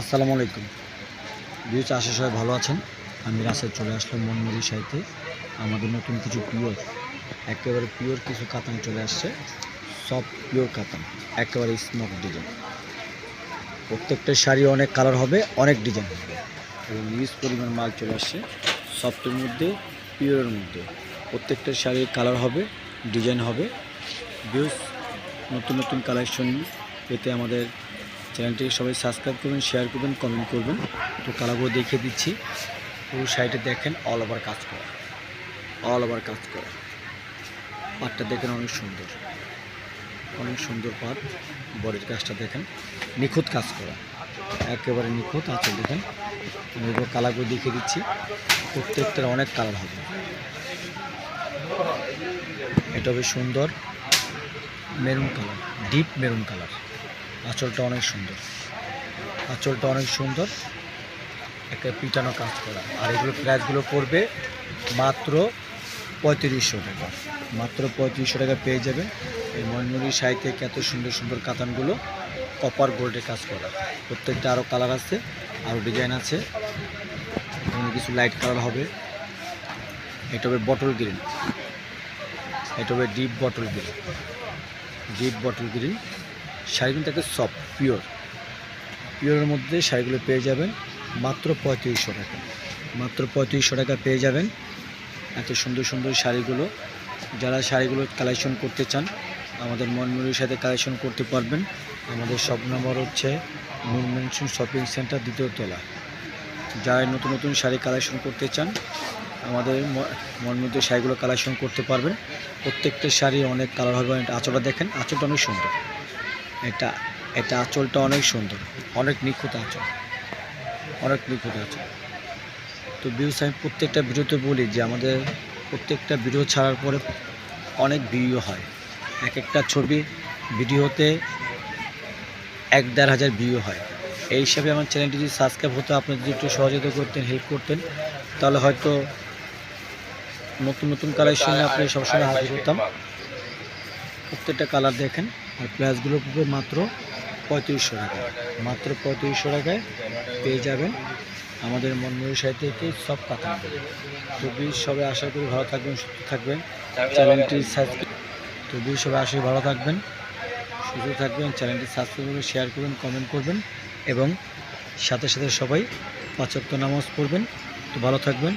আসসালামু আলাইকুম। ভিউজ আশা সবাই ভালো আছেন। আমি রাসেল চলে আসলাম মনমুড়ি সাইতে আমাদের নতুন কিছু পিওর, একেবারে পিওর কিছু কাতান চলে আসছে। সব পিওর কাতান, একেবারে স্মোক ডিজাইন প্রত্যেকটা শাড়ি অনেক কালার হবে, অনেক ডিজাইন হবে। এবং ইউজ পরিমাণ মাল চলে আসছে সফটের মধ্যে, পিওরের মধ্যে। প্রত্যেকটা শাড়ির কালার হবে ডিজাইন হবে। ভিউজ নতুন নতুন কালেকশন পেতে আমাদের চ্যানেলটিকে সবাই সাবস্ক্রাইব করবেন শেয়ার করবেন কমেন্ট করবেন। তো কালারগুলো দেখিয়ে দিচ্ছি। পুরো সাইডে দেখেন অল ওভার কাজ করা। অল ওভার কাজ করা। পাটটা দেখেন অনেক সুন্দর। অনেক সুন্দর পাট বডির কাজটা দেখেন। নিখুঁত কাজ করা। একেবারে নিখুঁত আছে, দেখেন। আমি এবার কালারগুলো দেখিয়ে দিচ্ছি। প্রত্যেকটার অনেক কালার হবে। এটা হবে সুন্দর। Maroon colour. Deep maroon colour. আঁচলটা অনেক সুন্দর। আঁচলটা অনেক সুন্দর। একটা পিটানো কাজ করা। আর এগুলো প্রাইসগুলো পড়বে মাত্র পঁয়ত্রিশশো টাকা। মাত্র পঁয়ত্রিশশো টাকা পেয়ে যাবেন। এই ময়মুরি থেকে এত সুন্দর সুন্দর কাতানগুলো কপার গোল্ডে কাজ করা। প্রত্যেকটা আরও কালার আছে আরও ডিজাইন আছে। কিছু লাইট কালার হবে। এটা হবে বটল গ্রিন এটা হবে deep bottle green deep bottle green শাড়িগুলো থাকে সফট পিওর পিওরের মধ্যে শাড়িগুলো পেয়ে যাবেন মাত্র পঁয়ত্রিশশো টাকা। মাত্র পঁয়ত্রিশশো টাকা পেয়ে যাবেন এত সুন্দর সুন্দর শাড়িগুলো। যারা শাড়িগুলো কালেকশন করতে চান, আমাদের মনমুরির সাথে কালেকশন করতে পারবেন। আমাদের সব নম্বর হচ্ছে নুন মেনশন শপিং সেন্টার দ্বিতীয় তলা। যারা নতুন নতুন শাড়ি কালেকশন করতে চান, আমাদের মনমুরিতে শাড়িগুলো কালেকশন করতে পারবেন। প্রত্যেকটা শাড়ি অনেক কালার হবে এটা আঁচলটা দেখেন, আঁচলটা অনেক সুন্দর। এটা এটা আঁচলটা অনেক সুন্দর, অনেক নিখুঁত আঁচল, অনেক নিখুঁত আঁচল। তো ভিউস আমি প্রত্যেকটা ভিডিওতে বলি যে আমাদের প্রত্যেকটা ভিডিও ছাড়ার পরে অনেক ভিউ হয়। এক একটা ছবি ভিডিওতে এক দেড় হাজার ভিউ হয়। এই হিসাবে আমার চ্যানেলটি যদি সাবস্ক্রাইব হতো, আপনি যদি একটু সহযোগিতা করতেন, হেল্প করতেন, তাহলে হয়তো নতুন নতুন কালেকশনে আপনি সবসময় হাজির হতাম। প্রত্যেকটা কালার দেখেন। আর প্লাসগুলো পড়বে মাত্র পঁয়ত্রিশশো টাকা মাত্র পঁয়ত্রিশশো টাকায় পেয়ে যাবেন আমাদের মনময়ূর সাহিত্য থেকে সব কথা। তো বিশ সবাই আশা করি ভালো থাকবেন, সুস্থ থাকবেন। চ্যানেলটি সাবস্ক্রাইব তো বিশ সবাই আশা ভালো থাকবেন, সুস্থ থাকবেন। চ্যানেলটি সাবস্ক্রাইব করবেন শেয়ার করবেন কমেন্ট করবেন এবং সাথে সাথে সবাই পাঁচক্ত নামাজ পড়বেন। তো ভালো থাকবেন।